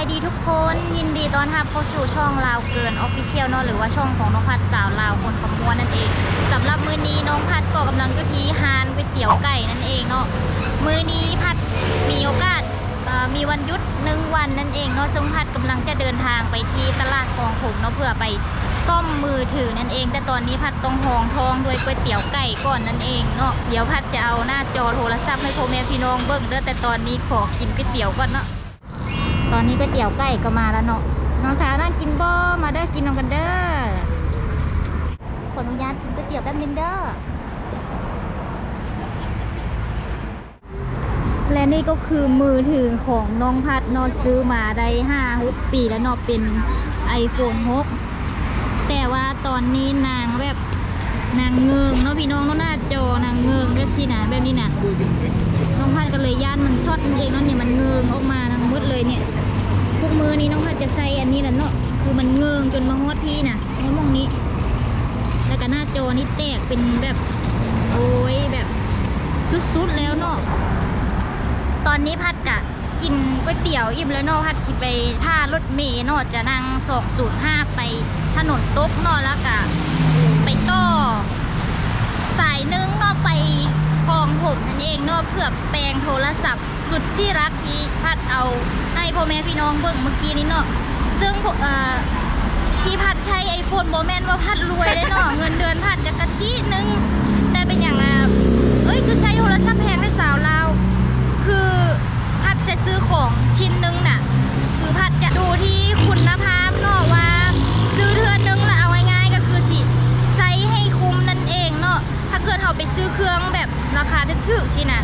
ายดีทุกคนยินดีต้อนรับเข้าสู่ช่องลาวเกินออฟฟิเชียลเนาะหรือว่าช่องของน้องพัดสาวลาวคนขมวนนั่นเองสำหรับมื้อนี้น้องพัดก็กำลังอยู่ที่ฮานก๋วยเตี๋ยวไก่นั่นเองเนาะมื้อนี้พัดมีโอกาสมีวันหยุดหนึ่งวันนั่นเองเนาะซึ่งพัดกำลังจะเดินทางไปที่ตลาดคลองผมเนาะเพื่อไปซ่อมมือถือนั่นเอง แต่ตอนนี้พัดต้องหองทองด้วยก๋วยเตี๋ยวไก่ก่อนนั่นเองเนาะเดี๋ยวพัดจะเอาหน้าจอโทรศัพท์ให้พ่อแม่พี่น้องเบิ่งเด้อแต่ตอนนี้ขอกินก๋วยเตี๋ยวก่อนเนาะ ตอนนี้ก๋วยเตี๋ยวไก่ก็มาแล้วเนาะน้องสาวนั่งกินบ่มาเด้อกินน้องกันเด้อขออนุญาตกินก๋วยเตี๋ยวแป๊บนึงเด้อและนี่ก็คือมือถือของน้องพัดนอซื้อมาได้ห้าหกปีแล้วเนาะเป็น iPhone 6 แต่ว่าตอนนี้นางแบบนางเงิงเนาะพี่น้องเนาะหน้าจอนางเงิงแบบนี้นะแบบนี้นะน้องพัดก็เลยย่านมันช็อตนั่นเองเนาะเนี่ยมันเงิงออกมาทั้งหมดเลยเนี่ย มือนี้น้องพัดจะใส่อันนี้แหละเนาะคือมันเงิงจนมาฮอดพี่น่ะฮอดมองนี้ แล้วก็หน้าจอนี่แตกเป็นแบบโอ้ยแบบสุดๆแล้วเนาะตอนนี้พัดกะกินก๋วยเตี๋ยวอิ่มแล้วเนาะพัดสิไปท่ารถเมล์เนาะจะนั่งสอกสูตรห้าไปถนนต๊กเนาะแล้วก็ไปต่อสายหนึงเนาะไป คองผมนั่นเองเนาะเพื่อแปลงโทรศัพท์ สุดที่รักที่พัดเอาให้พ่อแม่พี่น้องเบิ่งเมื่อกี้นี้เนาะซึ่งเอ่อที่พัดใช้ไอโฟนโมแมนว่าพัดรวยได้เนาะเงินเดือนพัดกับกะจี้นึงแต่เป็นอย่างอะเอ้ยคือใช้โทรศัพท์แพงได้สาวลาวคือพัดจะซื้อของชิ้นนึงน่ะคือพัดจะดูที่คุณภาพเนาะว่าซื้อเทือนนึงแล้วเอาง่ายๆก็คือสิไซให้คุ้มนั่นเองเนาะถ้าเกิดเราไปซื้อเครื่องแบบ ราคาถึกๆสินะ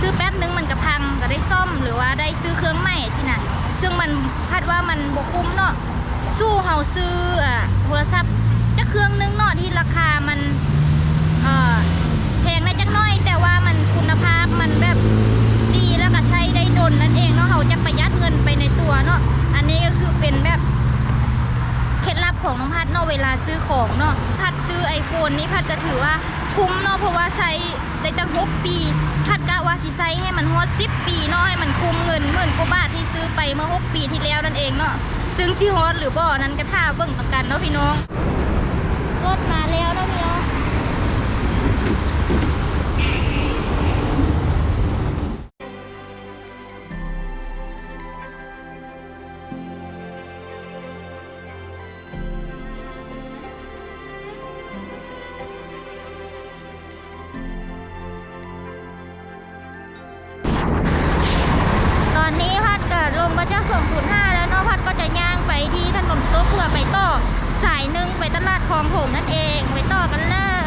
ซื้อแป๊บนึงมันก็พังก็ได้ซ่อมหรือว่าได้ซื้อเครื่องใหม่สินะซึ่งมันพัดว่ามันบกคุ้มเนาะสู้เฮาซื้ออะโทรศัพท์จะเครื่องนึงเนาะที่ราคามันเอ่อแพงได้จักน้อย แต่ว่ามันคุณภาพมันแบบดีแล้วก็ใช้ได้ดนนั่นเองเนาะเขาจะประหยัดเงินไปในตัวเนาะอันนี้ก็คือเป็นแบบเคล็ดลับของน้องพัดเนาะเวลาซื้อของเนาะพัดซื้อไอโฟนนี้พัดก็ถือว่า คุ้มเนาะเพราะว่าใช้ได้ตั้งหกปีคาดกะว่าสิใช้ให้มันฮอดสิบปีเนาะให้มันคุ้มเงินหมื่นกว่าบาทที่ซื้อไปเมื่อหกปีที่แล้วนั่นเองเนาะซึ่งที่ฮอดหรือบ่อนั้นก็ท่าเบิ่งประกันเนาะพี่น้องรถมาแล้วเนาะพี่น้อง 205 แล้วนอพัดก็จะย่างไปที่ถนนโต๊ะเพื่อไปต่อสายหนึ่งไปตลาดคลองโถมนั่นเอง ไปต่อกันเลย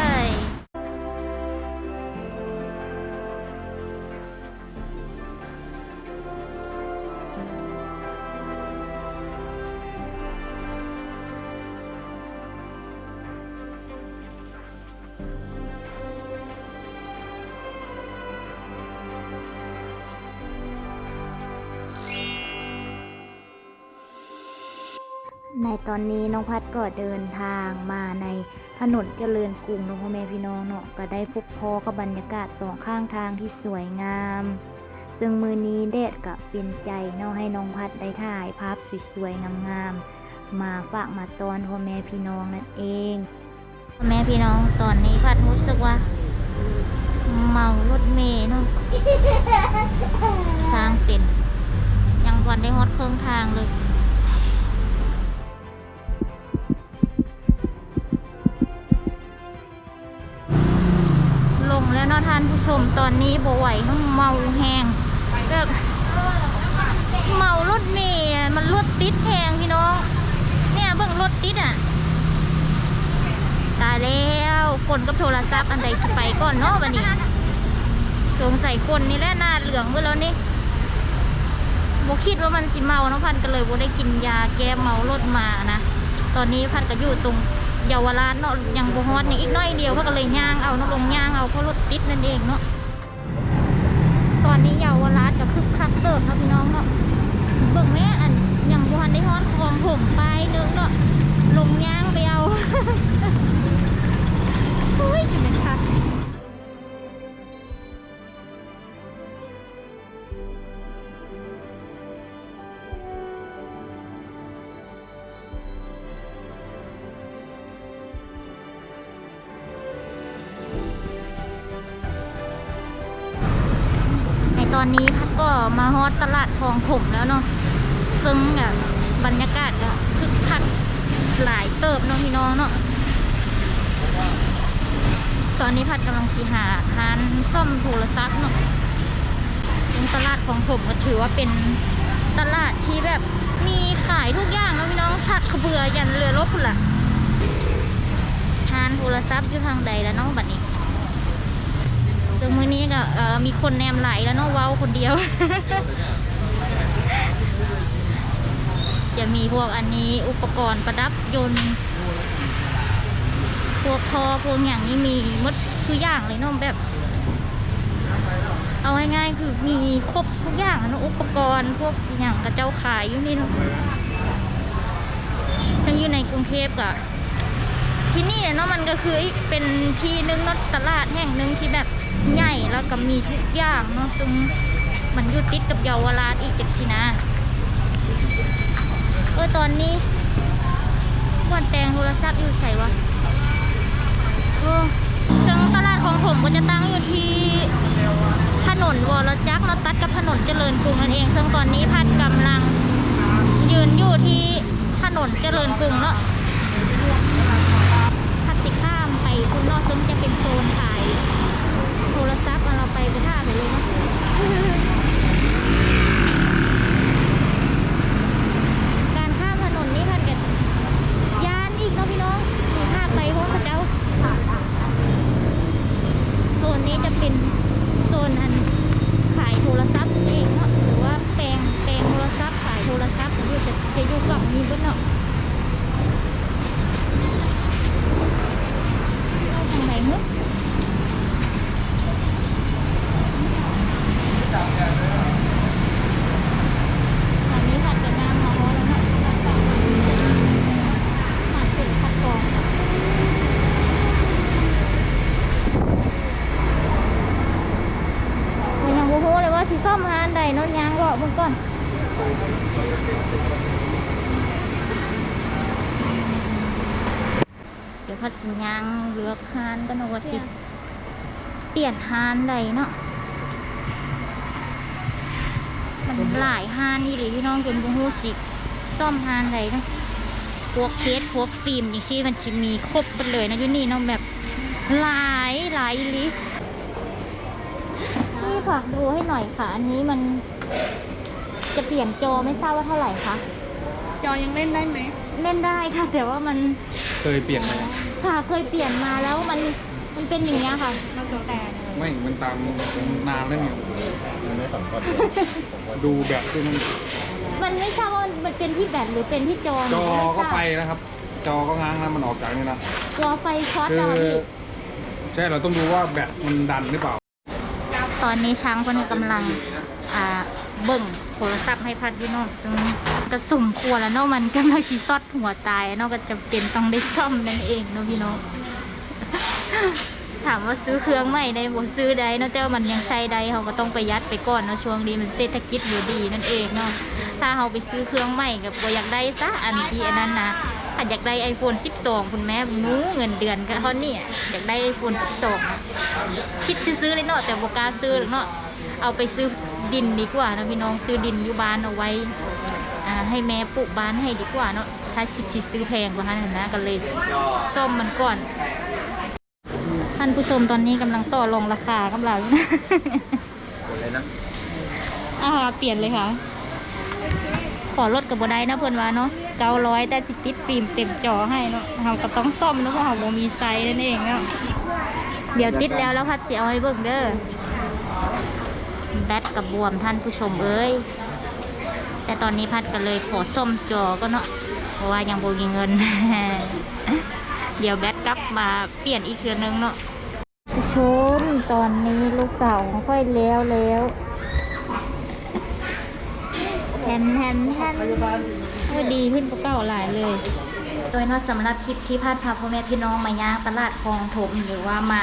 ในตอนนี้น้องพัดก็เดินทางมาในถนนเจริญกรุงเน้องพ่อแม่พี่น้องเนาะก็ได้พบพอกับบรรยากาศสองข้างทางที่สวยงาม ซึ่งมือนี้แดดกับเป็นใจเนาะให้น้องพัดได้ถ่ายภาพสวยๆงามๆมาฝากมาตอนพ่อแม่พี่น้องนั่นเองพ่อแม่พี่น้องตอนนี้พัดรู้สึกว่า เมารถเมล์เนาะสร้างเป็นยังวันได้ฮอดเครื่องทางเลย ชมตอนนี้บ่ไหวทั้งเมาแหงแบบเมารถเมย์มันรถติดแหงพี่น้อง เนี่ยเบิ่งรถติดอะตายแล้วคนกับโทรศัพท์อันใดสไปก่อนเนาะวันนี้สงสัยคนนี่แหละหน้าเหลืองเมื่อแล้วนี่บ่คิดว่ามันสิเมาเนาะพันก็เลยบ่ได้กินยาแก้เมารถมานะ ตอนนี้พันก็อยู่ตรง เยาวราชเนาะยังบุฮอดยังอีกน้อยเดียวเขาก็เลยย่างเอาเนาะลงย่างเอาเพราะรถติดนั่นเองเนาะตอนนี้เยาวราชก็คึกคักเติบครับพี่น้องเนาะเบิ่งแม่อันยังบุหันได้ฮอดคลองผมไปเนึงเนาะลงย่างไปเอา ตอนนี้พัดก็มาฮอดตลาดคลองถมแล้วเนาะซึ่งอะบรรยากาศก็คึกคักหลายเติบเนาะพี่น้องเนาะตอนนี้พัดกำลังสีหาร้านซ่อมโทรศัพท์เนาะซึ่งตลาดของผมก็ถือว่าเป็นตลาดที่แบบมีขายทุกอย่างเนาะพี่น้องชักขบเบือยันเรือรบพุ่นละร้านโทรศัพท์อยู่ทางใดแล้วเนาะบัดนี้ ซึ่งมื้อนี้ก็มีคนแนมไหลแล้วเนาะเว้าคนเดียว จะมีพวกอันนี้อุปกรณ์ประดับยนต์ พวกทอพวกอย่างนี้มีมดทุกอย่างเลยเนาะแบบ เอาง่ายๆคือมีครบทุกอย่างเนาะอุปกรณ์พวกอย่างกระเจ้าขายอยู่นี่เนาะทั้งอยู่ในกรุงเทพก็ ที่นี่เนาะมันก็คือเป็นที่นึงเนาะตลาดแห่งหนึ่งที่แบบใหญ่แล้วก็มีทุกอย่างเนาะซึ่งมันอยู่ติดกับเยาวราชอีกจักสินะเออตอนนี้วันแตงโทรศัพท์อยู่ใส่วะเออซึ่งตลาดของผมก็จะตั้งอยู่ที่ถนนวรจักรเนาะตัดกับถนนเจริญกรุงนั่นเอง ซึ่งตอนนี้พัดกำลังยืนอยู่ที่ถนนเจริญกรุงเนาะพัดสิข้ามไป คุณนอกซึ่งจะเป็นโซนขายโทรศัพท์เอาเราไปกระท่าไปเลยเนาะ การข้ามถนนนี่พันกันยานอีกเนาะพี่น้องมีภาพไปพวกพระเจ้า โซนนี้จะเป็นโซนอันขายโทรศัพท์นั่นเองเนาะหรือว่าแปลงแปลงโทรศัพท์ขายโทรศัพท์อยู่จะจะอยู่กล่องนี้บนเนาะเอาทางไหนมึงตอนนี้ผัดกับน้ำมาแล้วเนาะมาจุดคัดกรอง มันยังโมโหเลยว่าสิ ซ่อมฮานใดเนอนยางรอมึงก่อนเดี๋ยวพัดจิยางเลือกฮานกันเอาว่าสิเปลี่ยนฮานใดเนาะมันหลายฮานนี่เลยพี่น้องจนโมโหสิซ่อมฮานใดเนาะพวกเคสพวกฟิล์มอย่างที่มันจะมีครบหมดเลยนะอยู่นี่เน้องแบบหลายหลายอีหลิ พี่ฝากดูให้หน่อยค่ะ อันนี้มันจะเปลี่ยนจอไม่ทราบว่าเท่าไหร่คะจอยังเล่นได้ไหมเล่นได้ค่ะ แต่ว่ามันเคยเปลี่ยนไหมค่ะเคยเปลี่ยนมาแล้วมันมันเป็นอย่างเงี้ยค่ะเราตัวแต่ไม่ มันตามนานแล้วเนี่ยมันไม่สองคนดูแบบที่มันมันไม่ทราบว่ามันเป็นที่แบตหรือเป็นที่จอจอม่ทก็ราบไปนะครับ จอก็ง้างนะมันออกจากนี่นะจอไฟช็อตคือะค่ะพี่ ใช่เราต้องดูว่าแบตมันดันหรือเปล่า ตอนนี้ช้างคนนี้กำลังอ่าเบิ่งโทรศัพท์ให้พัดอยู่เนอกซึ่งก็สุ่มครัวแล้วเนาะมันกำลังชีซอดหัวตายเนาะก็จะเป็นต้องได้ซ่อมนั่นเองเนาะพี่น้องถามว่าซื้อเครื่องใหม่ได้บ่ซื้อได้เนาะแต่ว่ามันยังใช้ได้เขาก็ต้องประหยัดไปก่อนเนาะช่วงนี้มันเศรษฐกิจอยู่ดีนั่นเองเนาะถ้าเขาไปซื้อเครื่องใหม่กับบ่อยากได้ซะอันที่อันนั้นนะ ถ้าอยากได้ iPhone 12 คุณแม่หนูเงินเดือนก็เท่านี้อะอยากได้ iPhone 12อะคิดซื้อๆเลยเนาะแต่บ่กล้าซื้อหรอกเนาะเอาไปซื้อดินดีกว่าเนาะพี่น้องซื้อดินอยู่บ้านเอาไว้อ่าให้แม่ปลูกบ้านให้ดีกว่าเนาะถ้าคิดสิซื้อแพงกว่านั้นนะก็เลยซ่อมมันก่อน ท่านผู้ชมตอนนี้กำลังต่อรองราคากำลังอะไรนะอ่าเปลี่ยนเลยค่ะ ขอลดกับบได้นะเพื่อนว่าเนาะเก้าร้อยแต่สิติดฟิล์มเต็มจอให้เนาะเราก็ต้องซ่อมเนาะเพราะเราบ่มีไซส์นั่นเองเนาะเดี๋ยวติดแล้วแล้วพัดเสียเอาให้เบิ่งเด้อแบตกับบวมท่านผู้ชมเอ้ยแต่ตอนนี้พัดก็เลยขอซ่อมจอก็เนาะเพราะว่ายังบ่มีเงิน เดี๋ยวแบตกลับมาเปลี่ยนอีกเทือนึงเนาะผู้ชมตอนนี้ลูกสาวของค่อยแล้วแล้วแทนแทนแทน ว่าดีขึ้นกว่าเก่าหลายเลย โดยนอกสำหรับคลิปที่พาดพาพ่อแม่พี่น้องมาย่างตลาดคลองถมหรือว่ามา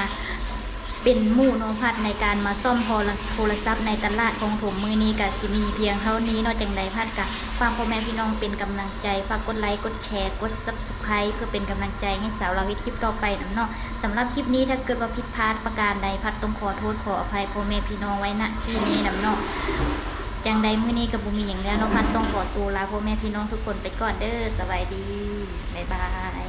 เป็นหมู่น้องพัดในการมาซ่อมโทรโทรศัพท์ในตลาดของผมมือนี้กับสิมีเพียงเท่านี้นอกจากใดพัดกะฝากพ่อแม่พี่น้องเป็นกำลังใจฝากกดไลค์กดแชร์กด subscribe เพื่อเป็นกำลังใจให้สาวเราเฮ็ดคลิปต่อไปนํเนาะสำหรับคลิปนี้ถ้าเกิดว่าผิดพลาดประการใดพัดต้องขอโทษขออภัยพ่อแม่พี่น้องไว้ณที่นี้นํเนาะ จังใดมื้อนี้กับบุมีอย่างแล้วเนาะพัดต้องขอตัวลาพ่อแม่พี่น้องทุกคนไปก่อนเด้อสบายดี บ๊ายบาย